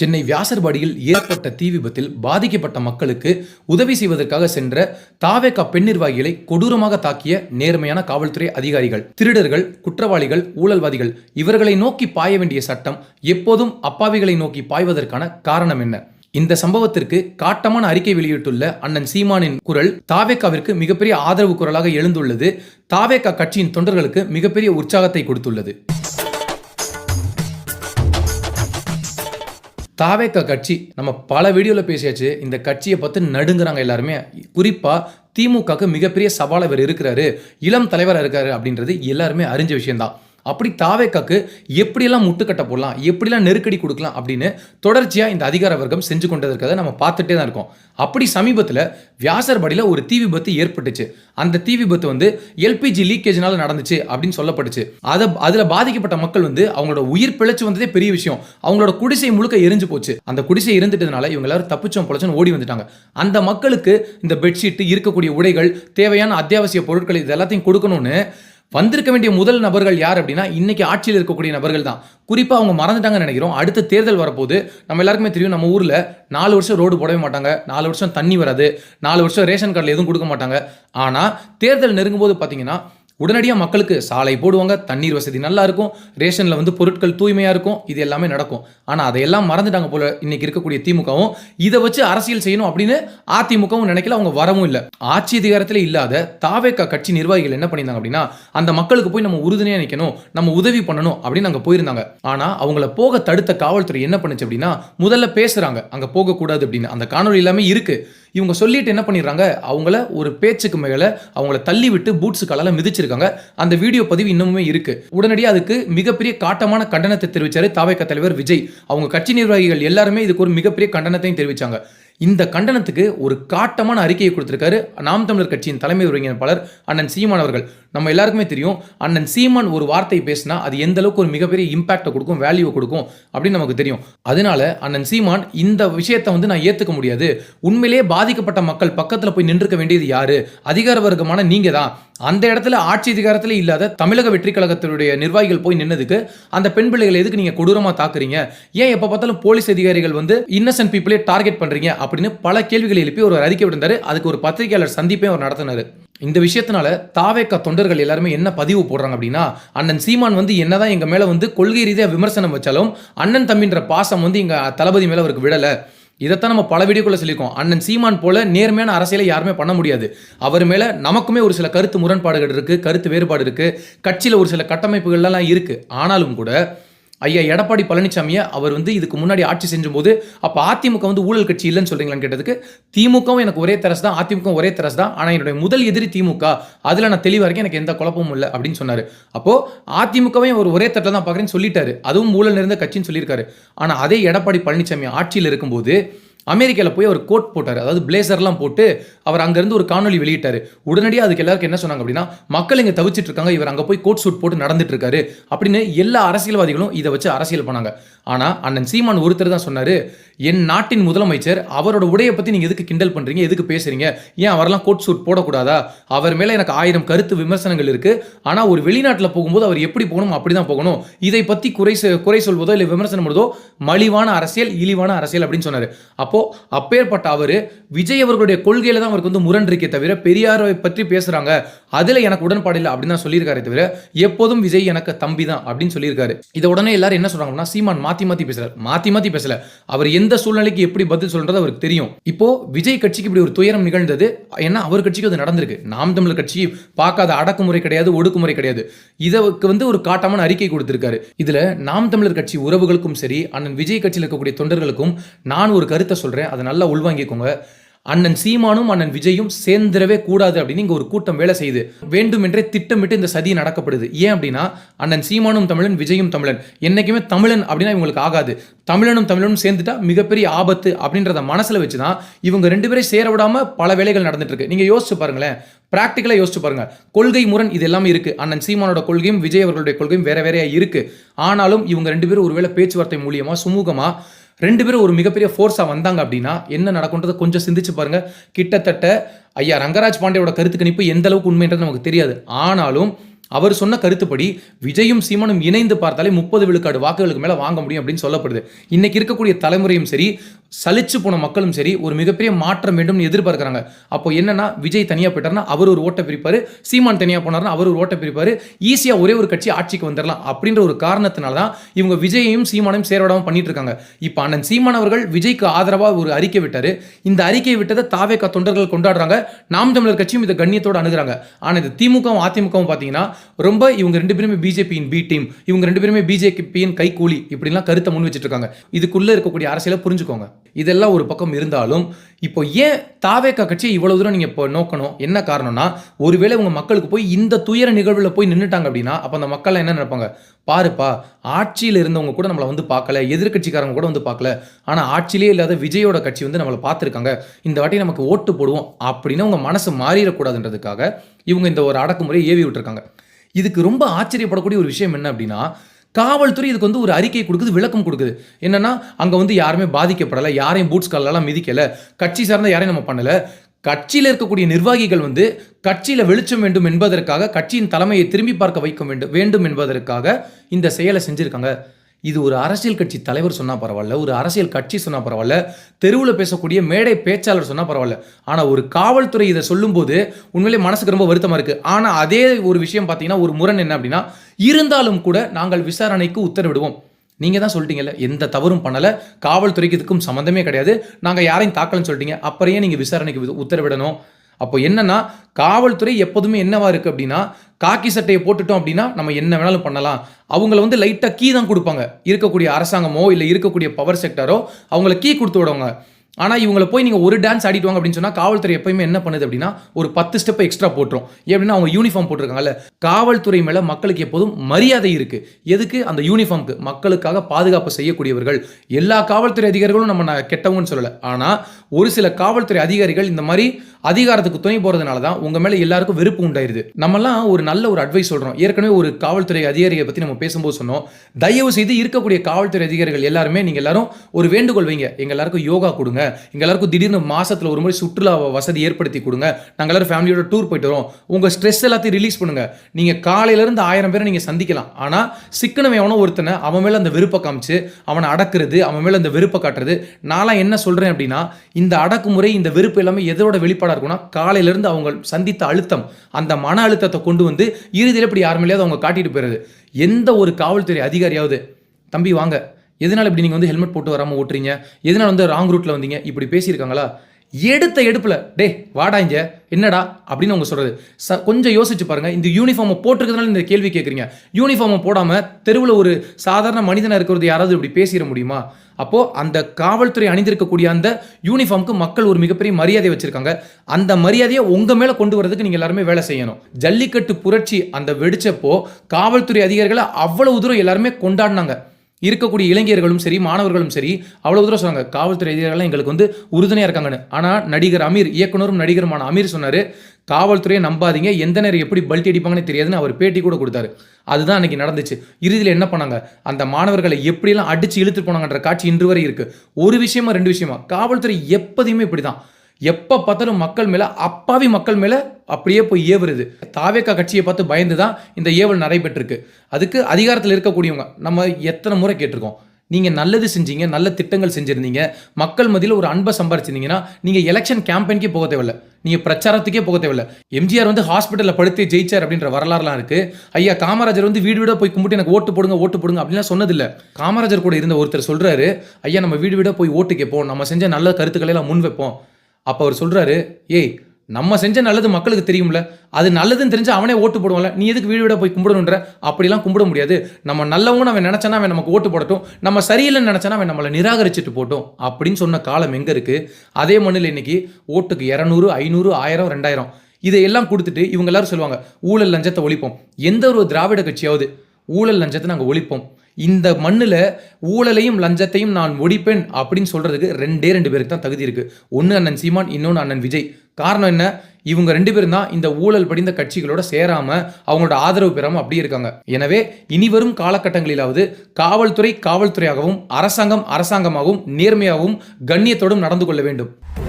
சென்னை வியாசர்பாடியில் ஏற்பட்ட தீ விபத்தில் பாதிக்கப்பட்ட மக்களுக்கு உதவி செய்வதற்காக சென்ற தாவேகா பெண் நிர்வாகிகளை கொடூரமாக தாக்கிய நேர்மையான காவல்துறை அதிகாரிகள் திருடர்கள் குற்றவாளிகள் ஊழல்வாதிகள் இவர்களை நோக்கி பாய வேண்டிய சட்டம் எப்போதும் அப்பாவிகளை நோக்கி பாய்வதற்கான காரணம் என்ன? இந்த சம்பவத்திற்கு காட்டமான அறிக்கை வெளியிட்டுள்ள அண்ணன் சீமானின் குரல் தாவேக்காவிற்கு மிகப்பெரிய ஆதரவு குரலாக எழுந்துள்ளது. தாவேக்கா கட்சியின் தொண்டர்களுக்கு மிகப்பெரிய உற்சாகத்தை கொடுத்துள்ளது. தாவேக்க கட்சி நம்ம பல வீடியோவில் பேசியாச்சு இந்த கட்சியை பார்த்து நடுங்குறாங்க எல்லாருமே. குறிப்பாக திமுகவுக்கு மிகப்பெரிய சவால் இவர் இருக்கிறாரு இளம் தலைவராக இருக்காரு அப்படின்றது எல்லாருமே அறிஞ்ச விஷயம்தான். அப்படி தாவேக்காக்கு எப்படியெல்லாம் முட்டுக்கட்ட போடலாம் எப்படிலாம் நெருக்கடி கொடுக்கலாம் அப்படின்னு தொடர்ச்சியாக இந்த அதிகார வர்க்கம் செஞ்சு கொண்டதற்காக நம்ம பார்த்துட்டே தான் இருக்கோம். அப்படி சமீபத்தில் வியாசர்பாடியில் ஒரு தீ விபத்து ஏற்பட்டுச்சு. அந்த தீ விபத்து வந்து எல்பிஜி லீக்கேஜ்னால நடந்துச்சு அப்படின்னு சொல்லப்பட்டுச்சு. அதை அதில் பாதிக்கப்பட்ட மக்கள் வந்து அவங்களோட உயிர் பிழைச்சு வந்ததே பெரிய விஷயம். அவங்களோட குடிசை முழுக்க எரிஞ்சு போச்சு. அந்த குடிசை இருந்துட்டதுனால இவங்க எல்லாரும் தப்பிச்சோம் பொழைச்சோம் ஓடி வந்துட்டாங்க. அந்த மக்களுக்கு இந்த பெட்ஷீட் இருக்கக்கூடிய உடைகள் தேவையான அத்தியாவசிய பொருட்கள் இது எல்லாத்தையும் கொடுக்கணும்னு வந்திருக்க வேண்டிய முதல் நபர்கள் யார் அப்படின்னா இன்னைக்கு ஆட்சியில் இருக்கக்கூடிய நபர்கள் தான். குறிப்பாக அவங்க மறந்துட்டாங்கன்னு நினைக்கிறோம். அடுத்த தேர்தல் வரப்போது நம்ம எல்லாருக்குமே தெரியும் நம்ம ஊரில் நாலு வருஷம் ரோடு போடவே மாட்டாங்க. நாலு வருஷம் தண்ணி வராது. நாலு வருஷம் ரேஷன் கார்டில் எதுவும் கொடுக்க மாட்டாங்க. ஆனால் தேர்தல் நெருங்கும் போது பார்த்தீங்கன்னா உடனடியாக மக்களுக்கு சாலை போடுவாங்க தண்ணீர் வசதி நல்லா இருக்கும் ரேஷனில் வந்து பொருட்கள் தூய்மையாக இருக்கும் இது எல்லாமே நடக்கும். ஆனால் அதையெல்லாம் மறந்துட்டாங்க போல இன்னைக்கு இருக்கக்கூடிய திமுகவும். இதை வச்சு அரசியல் செய்யணும் அப்படின்னு அதிமுகவும் நினைக்கல அவங்க வரவும் இல்லை. ஆட்சி அதிகாரத்தில் இல்லாத தாவேக்கா கட்சி நிர்வாகிகள் என்ன பண்ணியிருந்தாங்க அப்படின்னா அந்த மக்களுக்கு போய் நம்ம உறுதுணையாக நிற்கணும் நம்ம உதவி பண்ணணும் அப்படின்னு அங்கே போயிருந்தாங்க. ஆனால் அவங்கள போக தடுத்த காவல்துறை என்ன பண்ணுச்சு அப்படின்னா முதல்ல பேசுகிறாங்க அங்கே போகக்கூடாது அப்படின்னு. அந்த காணொலி எல்லாமே இருக்குது இவங்க சொல்லிட்டு என்ன பண்ணிடுறாங்க? அவங்கள ஒரு பேச்சுக்கு மேலே அவங்கள தள்ளி விட்டு பூட்ஸு காலால் மிதிச்சிருக்காங்க. அந்த வீடியோ பதிவு இன்னமுமே இருக்கு. உடனடியாக அதுக்கு மிகப்பெரிய காட்டமான கண்டனத்தை தெரிவித்தார் தாவேக்க தலைவர் விஜய். அவங்க கட்சி நிர்வாகிகள் எல்லாருமே இதுக்கு ஒரு மிகப்பெரிய கண்டனத்தையும் தெரிவித்தாங்க இந்த கண்டனத்துக்கு ஒரு காட்டமான அறிக்கையை கொடுத்திருக்காரு நாம் தமிழர் கட்சியின் தலைமை ஒருங்கிணைப்பாளர் அண்ணன் சீமான் அவர்கள். நம்ம எல்லாருக்குமே தெரியும் அண்ணன் சீமான் ஒரு வார்த்தை பேசினா அது எந்த அளவுக்கு ஒரு மிகப்பெரிய இம்பாக்டை கொடுக்கும் வேல்யூவை கொடுக்கும் அப்படின்னு நமக்கு தெரியும். அதனால அண்ணன் சீமான் இந்த விஷயத்தை வந்து நான் ஏற்றுக்க முடியாது. உண்மையிலேயே பாதிக்கப்பட்ட மக்கள் பக்கத்தில் போய் நின்றுக்க வேண்டியது யாரு? அதிகார வர்க்கமான நீங்க தான் அந்த இடத்துல ஆட்சி அதிகாரத்தில் இல்லாத தமிழக வெற்றி கழகத்தினுடைய நிர்வாகிகள் போய் நின்னதுக்கு அந்த பெண் பிள்ளைகளை எதுக்கு நீங்க கொடூரமா தாக்குறீங்க? ஏன் எப்ப பார்த்தாலும் போலீஸ் அதிகாரிகள் வந்து இன்னசென்ட் பீப்புளே டார்கெட் பண்றீங்க? அப்படின்னு பல கேள்விகளை எழுப்பி ஒரு அறிக்கை விடுந்தாரு. அதுக்கு ஒரு பத்திரிகையாளர் சந்திப்பே அவர் நடத்தினாரு. இந்த விஷயத்தினால தாவேக்க தொண்டர்கள் எல்லாருமே என்ன பதிவு போடுறாங்க அப்படின்னா அண்ணன் சீமான் வந்து என்னதான் எங்க மேல வந்து கொள்கை ரீதியாக விமர்சனம் வச்சாலும் அண்ணன் தம்பின்ற பாசம் வந்து இங்க தளபதி மேல அவருக்கு விடலை. இதைத்தான் நம்ம பல வீடியோக்குள்ள சொல்லியிருக்கோம். அண்ணன் சீமான் போல நேர்மையான அரசியலை யாருமே பண்ண முடியாது. அவர் மேலே நமக்குமே ஒரு சில கருத்து முரண்பாடுகள் இருக்குது கருத்து வேறுபாடு இருக்குது கட்சியில் ஒரு சில கட்டமைப்புகள்லாம் இருக்குது ஆனாலும் கூட ஐயா எடப்பாடி பழனிசாமியை அவர் வந்து இதுக்கு முன்னாடி ஆட்சி செஞ்சும்போது அப்போ அதிமுக வந்து ஊழல் கட்சி இல்லைன்னு சொல்கிறீங்களான்னு கேட்டதுக்கு திமுகவும் எனக்கு ஒரே தரசு தான் அதிமுக ஒரே தரசு தான் ஆனால் என்னுடைய முதல் எதிரி திமுக அதில் நான் தெளிவாக இருக்கேன் எனக்கு எந்த குழப்பமும் இல்லை அப்படின்னு சொன்னார். அப்போ அதிமுகவே அவர் ஒரே தட்டில் தான் பார்க்குறேன்னு சொல்லிட்டாரு. அதுவும் ஊழல் நிறைந்த கட்சின்னு சொல்லியிருக்காரு. ஆனால் அதே எடப்பாடி பழனிசாமி ஆட்சியில் இருக்கும்போது அமெரிக்காவில் போய் அவர் கோட் போட்டார். அதாவது பிளேசர்லாம் போட்டு அவர் அங்கேருந்து ஒரு காணொலி வெளியிட்டார். உடனடியாக அதுக்கு எல்லாருக்கும் என்ன சொன்னாங்க அப்படின்னா மக்கள் இங்கே தவிச்சிட்டு இருக்காங்க இவர் அங்கே போய் கோட் சூட் போட்டு நடந்துட்டு இருக்காரு அப்படின்னு எல்லா அரசியல்வாதிகளும் இதை வச்சு அரசியல் பண்ணாங்க. ஆனால் அண்ணன் சீமான் ஒருத்தர் தான் சொன்னார் என் நாட்டின் முதலமைச்சர் அவரோட உடையை பற்றி நீங்கள் எதுக்கு கிண்டல் பண்ணுறீங்க எதுக்கு பேசுகிறீங்க ஏன் அவரெல்லாம் கோட் சூட் போடக்கூடாதா? அவர் மேலே எனக்கு ஆயிரம் கருத்து விமர்சனங்கள் இருக்குது ஆனால் ஒரு வெளிநாட்டில் போகும்போது அவர் எப்படி போகணும்? அப்படி தான் போகணும். இதை பற்றி குறை குறை சொல்வதோ இல்லை விமர்சனம் பண்ணுவதோ மலிவான அரசியல் இழிவான அரசியல் அப்படின்னு சொன்னார். அப்போது அப்பேற்பட்ட அவர் விஜய் அவர்களுடைய கொள்கையில் தான் அவருக்கு வந்து முரண் இருக்கே தவிர பெரியாரை பற்றி பேசுகிறாங்க அதில் எனக்கு உடன்பாடு இல்லை அப்படின்னு தான் சொல்லியிருக்காரு தவிர எப்போதும் விஜய் எனக்கு தம்பி தான் அப்படின்னு சொல்லியிருக்காரு. இதை உடனே எல்லாரும் என்ன சொல்கிறாங்கன்னா சீமான் மாத்தி மாத்தி பேசுறாரு மாத்தி மாத்தி பேசல. அவர் எந்த சூழ்நிலைக்கு எப்படி பதில் சொல்றது அவருக்கு தெரியும். இப்போ விஜய் கட்சிக்கு இப்படி ஒரு துயரம் நிகழ்ந்தது ஏன்னா அவர் கட்சிக்கு அது நடந்திருக்கு. நாம் தமிழர் கட்சி பார்க்காத அடக்குமுறை கிடையாது ஒடுக்குமுறை கிடையாது. இதற்கு வந்து ஒரு காட்டமான அறிக்கை கொடுத்திருக்காரு. இதுல நாம் தமிழர் கட்சி உறவுகளுக்கும் சரி அண்ணன் விஜய் கட்சியில் இருக்கக்கூடிய தொண்டர்களுக்கும் நான் ஒரு கருத்தை சொல்றேன். அதை நல்லா உள்வாங்கிக்கோங்க. அண்ணன் சீமானும் அண்ணன் விஜயும் சேர்ந்துடவே கூடாது அப்படின்னு இங்க ஒரு கூட்டம் வேலை செய்யுது. வேண்டுமென்றே திட்டமிட்டு இந்த சதி நடக்கப்படுது. ஏன் அப்படின்னா அண்ணன் சீமானும் தமிழன் விஜயும் தமிழன். என்னைக்குமே தமிழன் அப்படின்னா இவங்களுக்கு ஆகாது. தமிழனும் தமிழனும் சேர்ந்துட்டா மிகப்பெரிய ஆபத்து அப்படின்றத மனசுல வச்சுதான் இவங்க ரெண்டு பேரையும் சேர விடாம பல வேலைகள் நடந்துட்டு இருக்கு. நீங்க யோசிச்சு பாருங்களேன். ப்ராக்டிக்கலாக யோசிச்சு பாருங்க. கொள்கை முரண் இது எல்லாமே இருக்கு. அண்ணன் சீமானோட கொள்கையும் விஜய் அவர்களுடைய கொள்கையும் வேற வேறையா இருக்கு. ஆனாலும் இவங்க ரெண்டு பேரும் ஒருவேளை பேச்சுவார்த்தை மூலியமா சுமூகமா ரெண்டு பேரும் ஒரு மிகப்பெரிய ஃபோர்ஸாக வந்தாங்க அப்படின்னா என்ன நடக்கும்ன்றதை கொஞ்சம் சிந்திச்சு பாருங்க. கிட்டத்தட்ட ஐயா ரங்கராஜ் பாண்டியோட கருத்து கணிப்பு எந்த அளவுக்கு உண்மைன்றது நமக்கு தெரியாது. ஆனாலும் அவர் சொன்ன கருத்துப்படி விஜயும் சீமனும் இணைந்து பார்த்தாலே முப்பது விழுக்காடு வாக்குகளுக்கு மேலே வாங்க முடியும் அப்படின்னு சொல்லப்படுது. இன்னைக்கு இருக்கக்கூடிய தலைமுறையும் சரி சலிச்சு போன மக்களும் சரி ஒரு மிகப்பெரிய மாற்றம் வேண்டும்னு எதிர்பார்க்குறாங்க. அப்போ என்னன்னா விஜய் தனியாக போயிட்டார்னா அவர் ஒரு ஓட்டை பிரிப்பார். சீமான் தனியாக போனார்னா அவர் ஒரு ஓட்டை பிரிப்பார். ஈஸியாக ஒரே ஒரு கட்சி ஆட்சிக்கு வந்துடலாம் அப்படின்ற ஒரு காரணத்தினால தான் இவங்க விஜயையும் சீமானையும் சேரவிடாமல் பண்ணிட்டு இருக்காங்க இப்போ அண்ணன் சீமான் அவர்கள் விஜய்க்கு ஆதரவாக ஒரு அறிக்கை விட்டார். இந்த அறிக்கையை விட்டதை தாவேக்கா தொண்டர்கள் கொண்டாடுறாங்க. நாம் தமிழர் கட்சியும் இதை கண்ணியத்தோட அணுகிறாங்க. ஆனால் இது திமுகவும் அதிமுகவும் பார்த்தீங்கன்னா ரொம்ப இவங்க ரெண்டு பேருமே பிஜேபியின் பி டீம் இவங்க ரெண்டு பேருமே பிஜேபியின் கைக்கூலி இப்படிலாம் கருத்தை முன் வச்சுட்டு இருக்காங்க இதுக்குள்ளே இருக்கக்கூடிய அரசியலை புரிஞ்சுக்கோங்க. இதெல்லாம் ஒரு பக்கம் இருந்தாலும் இப்போ ஏன் தாவேக்கா கட்சியை இவ்வளோ தூரம் நீங்கள் இப்போ நோக்கணும்? என்ன காரணம்னா ஒருவேளை உங்கள் மக்களுக்கு போய் இந்த துயர நிகழ்வில் போய் நின்றுட்டாங்க அப்படின்னா அப்போ அந்த மக்கள் என்ன நினைப்பாங்க? பாருப்பா ஆட்சியில் இருந்தவங்க கூட நம்மளை வந்து பார்க்கல எதிர்கட்சிக்காரங்க கூட வந்து பார்க்கல. ஆனால் ஆட்சியிலே இல்லாத விஜயோட கட்சி வந்து நம்மளை பார்த்துருக்காங்க. இந்த வாட்டி நமக்கு ஓட்டு போடுவோம் அப்படின்னு உங்கள் மனசு மாறிடக்கூடாதுன்றதுக்காக இவங்க இந்த ஒரு அடக்குமுறையை ஏவி விட்டுருக்காங்க. இதுக்கு ரொம்ப ஆச்சரியப்படக்கூடிய ஒரு விஷயம் என்ன அப்படின்னா காவல்துறை இதுக்கு வந்து ஒரு அறிக்கை கொடுக்குது விளக்கம் கொடுக்குது. என்னன்னா அங்கே வந்து யாருமே பாதிக்கப்படலை யாரையும் பூட்ஸ் காலெல்லாம் மிதிக்கலை கட்சி சார்ந்த யாரையும் நம்ம பண்ணலை. கட்சியில் இருக்கக்கூடிய நிர்வாகிகள் வந்து கட்சியில் வெளிச்சம் வேண்டும் என்பதற்காக கட்சியின் தலைமையை திரும்பி பார்க்க வைக்க வேண்டும் வேண்டும் என்பதற்காக இந்த செயலை செஞ்சுருக்காங்க. இது ஒரு அரசியல் கட்சி தலைவர் சொன்னால் பரவாயில்ல ஒரு அரசியல் கட்சி சொன்னால் பரவாயில்ல தெருவில் பேசக்கூடிய மேடை பேச்சாளர் சொன்னால் பரவாயில்ல. ஆனால் ஒரு காவல்துறை இதை சொல்லும்போது உண்மையிலே மனசுக்கு ரொம்ப வருத்தமாக இருக்குது ஆனால் அதே ஒரு விஷயம் பார்த்தீங்கன்னா ஒரு முரண் என்ன அப்படின்னா இருந்தாலும் கூட நாங்கள் விசாரணைக்கு உத்தரவிடுவோம். நீங்கள் தான் சொல்லிட்டீங்கல்ல எந்த தவறும் பண்ணலை காவல்துறைக்கு இதுக்கும் சம்மந்தமே கிடையாது. நாங்கள் யாரையும் தாக்கலன்னு சொல்லிட்டீங்க அப்புறம் ஏன் நீங்கள் விசாரணைக்கு வி- உத்தரவிடணும்? அப்போ என்னன்னா காவல்துறை எப்போதுமே என்னவா இருக்கு அப்படின்னா காக்கி சட்டையை போட்டுட்டோம் அப்படின்னா நம்ம என்ன வேணாலும் பண்ணலாம். அவங்கள வந்து லைட்டாக கீ தான் கொடுப்பாங்க. இருக்கக்கூடிய அரசாங்கமோ இல்லை இருக்கக்கூடிய பவர் செக்டரோ அவங்கள கீ கொடுத்து விடுவாங்க. ஆனால் இவங்கள போய் நீங்கள் ஒரு டான்ஸ் ஆடிட்டு வாங்க அப்படின்னு சொன்னால் காவல்துறை எப்பயுமே என்ன பண்ணுது அப்படின்னா ஒரு பத்து ஸ்டெப் எக்ஸ்ட்ரா போட்டுரும். எப்படின்னா அவங்க யூனிஃபார்ம் போட்டிருக்காங்கல்ல காவல்துறை மேலே மக்களுக்கு எப்போதும் மரியாதை இருக்குது எதுக்கு? அந்த யூனிஃபார்முக்கு மக்களுக்காக பாதுகாப்பு செய்யக்கூடியவர்கள். எல்லா காவல்துறை அதிகாரிகளும் நம்ம நான் கெட்டவங்கன்னு சொல்லலை. ஆனால் ஒரு சில காவல்துறை அதிகாரிகள் இந்த மாதிரி அதிகாரத்துக்கு துணை போகிறதுனால தான் உங்கள் மேலே எல்லாருக்கும் வெறுப்பு உண்டாயிருது. நம்மலாம் ஒரு நல்ல ஒரு அட்வைஸ் சொல்கிறோம் ஏற்கனவே ஒரு காவல்துறை அதிகாரியை பற்றி நம்ம பேசும்போது சொன்னோம். தயவு செய்து இருக்கக்கூடிய காவல்துறை அதிகாரிகள் எல்லாருமே நீங்கள் எல்லாரும் ஒரு வேண்டுகோள் வைங்க. எங்க எல்லாருக்கும் யோகா கொடுங்க. எங்க எல்லாருக்கும் திடீர்னு மாசத்துல ஒரு முறை சுற்றுலா வசதி ஏற்படுத்தி கொடுங்க. நாங்கள் எல்லாரும் ஃபேமிலியோட டூர் போயிட்டு வரோம். உங்க ஸ்ட்ரெஸ் எல்லாத்தையும் ரிலீஸ் பண்ணுங்க. நீங்க காலையில இருந்து ஆயிரம் பேரை நீங்க சந்திக்கலாம். ஆனா சிக்கனமே எவனோ ஒருத்தனை அவன் மேல அந்த விருப்பம் காமிச்சு அவனை அடக்குறது அவன் மேல அந்த வெறுப்பை காட்டுறது. நான்லாம் என்ன சொல்றேன் அப்படின்னா இந்த அடக்குமுறை இந்த வெறுப்பு எல்லாமே எதோட வெளிப்பாடு இருக்கும்னா காலையில இருந்து அவங்க சந்தித்த அழுத்தம் அந்த மன அழுத்தத்தை கொண்டு வந்து இறுதியில் இப்படி யார் மேலேயாவது அவங்க காட்டிட்டு போயிடுது எந்த ஒரு காவல்துறை அதிகாரியாவது தம்பி வாங்க எதனால இப்படி நீங்கள் வந்து ஹெல்மெட் போட்டு வராமல் ஓட்டுறீங்க? எதனால வந்து ராங் ரூட்டில் வந்தீங்க? இப்படி பேசியிருக்காங்களா? எடுத்த எடுப்பில் டே வாடா இங்கே என்னடா? அப்படின்னு அவங்க சொல்கிறது ச கொஞ்சம் யோசிச்சு பாருங்கள் இந்த யூனிஃபார்மை போட்டிருக்கிறதுனால இந்த கேள்வி கேட்குறீங்க யூனிஃபார்மை போடாமல் தெருவில் ஒரு சாதாரண மனிதனாக இருக்கிறது யாராவது இப்படி பேசிட முடியுமா? அப்போது அந்த காவல்துறை அணிந்திருக்கக்கூடிய அந்த யூனிஃபார்முக்கு மக்கள் ஒரு மிகப்பெரிய மரியாதை வச்சுருக்காங்க. அந்த மரியாதையை உங்கள் மேலே கொண்டு வரதுக்கு நீங்கள் எல்லாருமே வேலை செய்யணும். ஜல்லிக்கட்டு புரட்சி அந்த வெடித்தப்போ காவல்துறை அதிகாரிகளை அவ்வளவு தூரம் எல்லாருமே கொண்டாடினாங்க. இருக்கக்கூடிய இளைஞர்களும் சரி மாணவர்களும் சரி அவ்வளவு தூரம் சொன்னாங்க. காவல்துறை அதிகாரிகள் எங்களுக்கு வந்து உறுதுணையாக இருக்காங்கன்னு. ஆனால் நடிகர் அமீர் இயக்குனரும் நடிகருமான அமீர் சொன்னார் காவல்துறையை நம்பாதீங்க எந்த நேரம் எப்படி பல்ட்டி அடிப்பாங்கன்னு தெரியாதுன்னு அவர் பேட்டி கூட கொடுத்தாரு. அதுதான் அன்னைக்கு நடந்துச்சு. இறுதியில் என்ன பண்ணாங்க? அந்த மாணவர்களை எப்படியெல்லாம் அடிச்சு இழுத்து போனாங்கன்ற காட்சி இன்று வரை இருக்கு. ஒரு விஷயமா ரெண்டு விஷயமா காவல்துறை எப்போதையுமே இப்படிதான். எப்போ பார்த்தாலும் மக்கள் மேலே அப்பாவி மக்கள் மேலே அப்படியே போய் ஏவுறது. தாவேக்கா கட்சியை பார்த்து பயந்து தான் இந்த ஏவல் நடைபெற்றிருக்கு. அதுக்கு அதிகாரத்தில் இருக்கக்கூடியவங்க நம்ம எத்தனை முறை கேட்டிருக்கோம். நீங்கள் நல்லது செஞ்சீங்க நல்ல திட்டங்கள் செஞ்சுருந்தீங்க. மக்கள் மதியில் ஒரு அன்பை சம்பாரிச்சிருந்தீங்கன்னா நீங்கள் எலெக்ஷன் கேம்பெயின்கே போக தேவையில்ல. நீங்கள் பிரச்சாரத்துக்கே போக தேவையில்ல. எம்ஜிஆர் வந்து ஹாஸ்பிட்டலில் படுத்து ஜெயிச்சார் அப்படின்ற வரலாறுலாம் இருக்குது ஐயா காமராஜர் வந்து வீடு வீடாக போய் கும்பிட்டு எனக்கு ஓட்டு போடுங்க ஓட்டு போடுங்க அப்படின்லாம் சொன்னதில்லை. காமராஜர் கூட இருந்த ஒருத்தர் சொல்கிறாரு ஐயா நம்ம வீடு வீடாக போய் ஓட்டு கேட்போம். நம்ம செஞ்ச நல்ல கருத்துக்களை எல்லாம் முன் வைப்போம். அப்போ அவர் சொல்கிறாரு ஏய் நம்ம செஞ்ச நல்லது மக்களுக்கு தெரியும்ல. அது நல்லதுன்னு தெரிஞ்சு அவனே ஓட்டு போடுவான்ல. நீ எதுக்கு வீடு வீட போய் கும்பிடணுன்ற? அப்படிலாம் கும்பிட முடியாது. நம்ம நல்லவங்க அவன் நினைச்சானா அவன் நமக்கு ஓட்டு போடட்டும். நம்ம சரியில்லைன்னு நினைச்சானா அவன் நம்மளை நிராகரிச்சுட்டு போட்டோம். அப்படின்னு சொன்ன காலம் எங்கே இருக்குது அதே மண்ணில் இன்னைக்கு ஓட்டுக்கு இரநூறு ஐநூறு ஆயிரம் ரெண்டாயிரம். இதையெல்லாம் கொடுத்துட்டு இவங்க எல்லாரும் சொல்லுவாங்க ஊழல் லஞ்சத்தை ஒழிப்போம். எந்த ஒரு திராவிட கட்சியாவது ஊழல் லஞ்சத்தை நாங்கள் ஒழிப்போம். இந்த மண்ணில் ஊழலையும் லஞ்சத்தையும் நான் ஒடிப்பேன் அப்படின்னு சொல்கிறதுக்கு ரெண்டே ரெண்டு பேருக்கு தான் தகுதி இருக்குது ஒன்று அண்ணன் சீமான் இன்னொன்று அண்ணன் விஜய். காரணம் என்ன? இவங்க ரெண்டு பேரும் தான் இந்த ஊழல் படிந்த கட்சிகளோட சேராம அவங்களோட ஆதரவு பெறாம அப்படியே இருக்காங்க. எனவே இனி வரும் காலகட்டங்களிலாவது காவல்துறை காவல்துறையாகவும் அரசாங்கம் அரசாங்கமாகவும் நேர்மையாகவும் கண்ணியத்தோடும் நடந்து கொள்ள வேண்டும்.